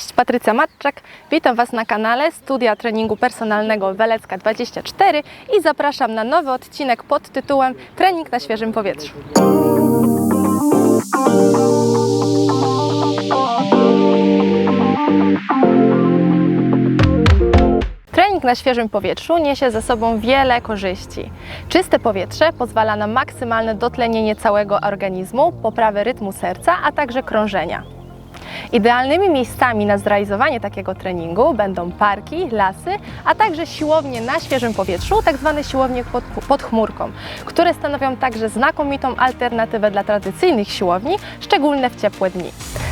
Cześć, Patrycja Matczak. Witam Was na kanale Studia Treningu Personalnego Welecka 24 i zapraszam na nowy odcinek pod tytułem Trening na świeżym powietrzu. Trening na świeżym powietrzu niesie ze sobą wiele korzyści. Czyste powietrze pozwala na maksymalne dotlenienie całego organizmu, poprawę rytmu serca, a także krążenia. Idealnymi miejscami na zrealizowanie takiego treningu będą parki, lasy, a także siłownie na świeżym powietrzu, tak zwane siłownie pod, pod chmurką, które stanowią także znakomitą alternatywę dla tradycyjnych siłowni, szczególnie w ciepłe dni.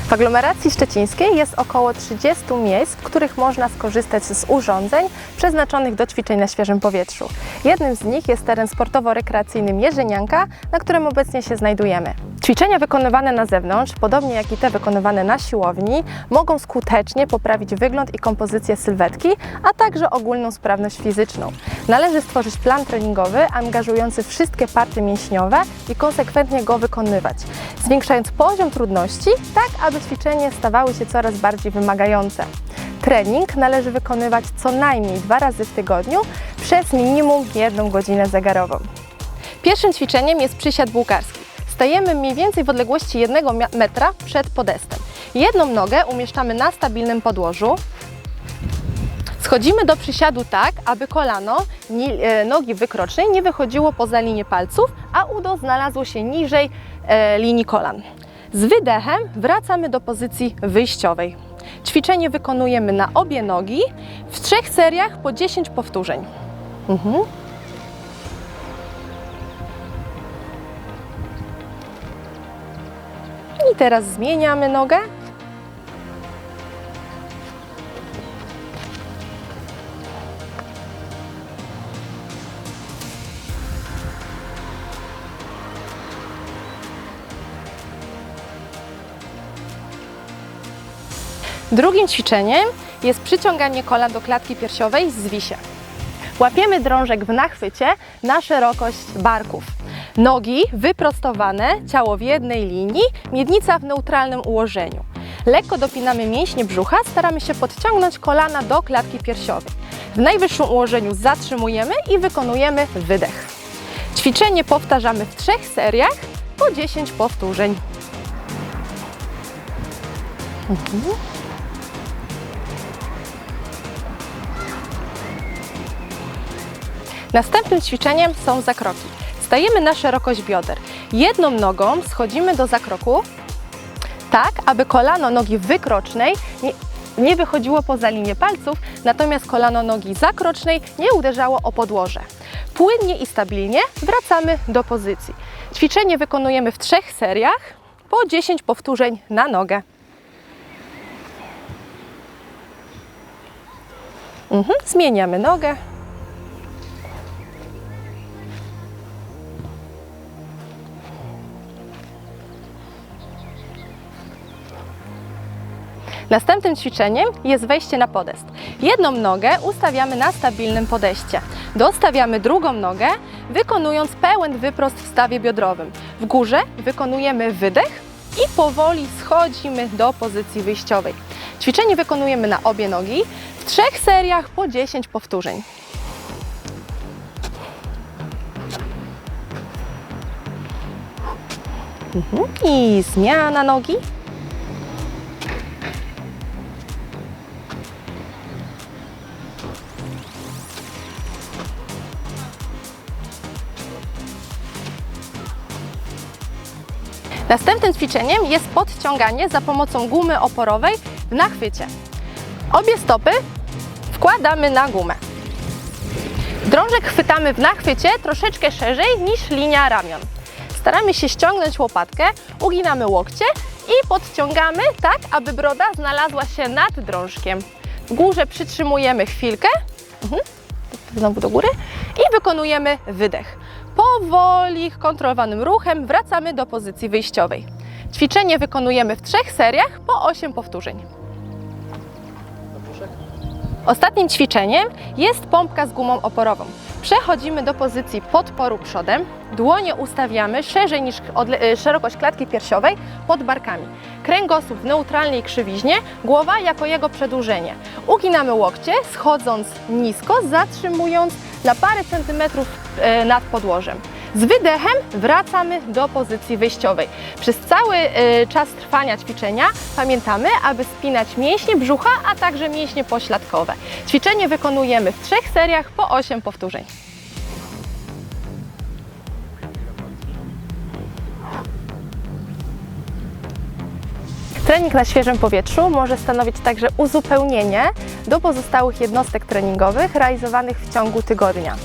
W aglomeracji szczecińskiej jest około 30 miejsc, w których można skorzystać z urządzeń przeznaczonych do ćwiczeń na świeżym powietrzu. Jednym z nich jest teren sportowo-rekreacyjny Mierzynianka, na którym obecnie się znajdujemy. Ćwiczenia wykonywane na zewnątrz, podobnie jak i te wykonywane na siłowni, mogą skutecznie poprawić wygląd i kompozycję sylwetki, a także ogólną sprawność fizyczną. Należy stworzyć plan treningowy angażujący wszystkie partie mięśniowe i konsekwentnie go wykonywać, zwiększając poziom trudności, tak aby ćwiczenia stawały się coraz bardziej wymagające. Trening należy wykonywać co najmniej dwa razy w tygodniu przez minimum jedną godzinę zegarową. Pierwszym ćwiczeniem jest przysiad bułgarski. Stajemy mniej więcej w odległości 1 metra przed podestem. Jedną nogę umieszczamy na stabilnym podłożu. Schodzimy do przysiadu tak, aby kolano e, nogi wykrocznej nie wychodziło poza linię palców, a udo znalazło się niżej e, linii kolan. Z wydechem wracamy do pozycji wyjściowej. Ćwiczenie wykonujemy na obie nogi w trzech seriach po 10 powtórzeń. Mhm. Teraz zmieniamy nogę. Drugim ćwiczeniem jest przyciąganie kolan do klatki piersiowej z zwisie. Łapiemy drążek w nachwycie na szerokość barków. Nogi wyprostowane, ciało w jednej linii, miednica w neutralnym ułożeniu. Lekko dopinamy mięśnie brzucha, staramy się podciągnąć kolana do klatki piersiowej. W najwyższym ułożeniu zatrzymujemy i wykonujemy wydech. Ćwiczenie powtarzamy w trzech seriach po 10 powtórzeń. Mhm. Następnym ćwiczeniem są zakroki. Stajemy na szerokość bioder. Jedną nogą schodzimy do zakroku, tak aby kolano nogi wykrocznej nie, nie wychodziło poza linię palców, natomiast kolano nogi zakrocznej nie uderzało o podłoże. Płynnie i stabilnie wracamy do pozycji. Ćwiczenie wykonujemy w trzech seriach po 10 powtórzeń na nogę. Mhm, zmieniamy nogę. Następnym ćwiczeniem jest wejście na podest. Jedną nogę ustawiamy na stabilnym podeście. Dostawiamy drugą nogę, wykonując pełen wyprost w stawie biodrowym. W górze wykonujemy wydech i powoli schodzimy do pozycji wyjściowej. Ćwiczenie wykonujemy na obie nogi w trzech seriach po 10 powtórzeń. Mhm. I zmiana nogi. Następnym ćwiczeniem jest podciąganie za pomocą gumy oporowej w nachwycie. Obie stopy wkładamy na gumę. Drążek chwytamy w nachwycie troszeczkę szerzej niż linia ramion. Staramy się ściągnąć łopatkę, uginamy łokcie i podciągamy tak, aby broda znalazła się nad drążkiem. W górze przytrzymujemy chwilkę, mhm. znowu do góry i wykonujemy wydech. Powoli, kontrolowanym ruchem wracamy do pozycji wyjściowej. Ćwiczenie wykonujemy w trzech seriach po 8 powtórzeń. Ostatnim ćwiczeniem jest pompka z gumą oporową. Przechodzimy do pozycji podporu przodem. Dłonie ustawiamy szerzej niż e, szerokość klatki piersiowej pod barkami. Kręgosłup w neutralnej krzywiźnie, głowa jako jego przedłużenie. Uginamy łokcie, schodząc nisko, zatrzymując na parę centymetrów e, nad podłożem. Z wydechem wracamy do pozycji wyjściowej. Przez cały e, czas trwania ćwiczenia pamiętamy, aby spinać mięśnie brzucha, a także mięśnie pośladkowe. Ćwiczenie wykonujemy w trzech seriach po 8 powtórzeń. Trening na świeżym powietrzu może stanowić także uzupełnienie do pozostałych jednostek treningowych realizowanych w ciągu tygodnia.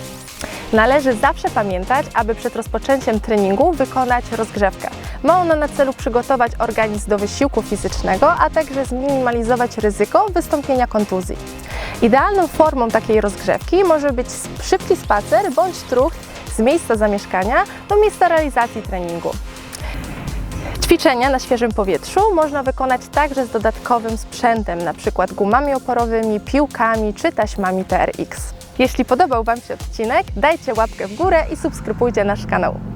Należy zawsze pamiętać, aby przed rozpoczęciem treningu wykonać rozgrzewkę. Ma ona na celu przygotować organizm do wysiłku fizycznego, a także zminimalizować ryzyko wystąpienia kontuzji. Idealną formą takiej rozgrzewki może być szybki spacer bądź truch z miejsca zamieszkania do miejsca realizacji treningu. Ćwiczenia na świeżym powietrzu można wykonać także z dodatkowym sprzętem, np. gumami oporowymi, piłkami czy taśmami TRX. Jeśli podobał Wam się odcinek, dajcie łapkę w górę i subskrybujcie nasz kanał.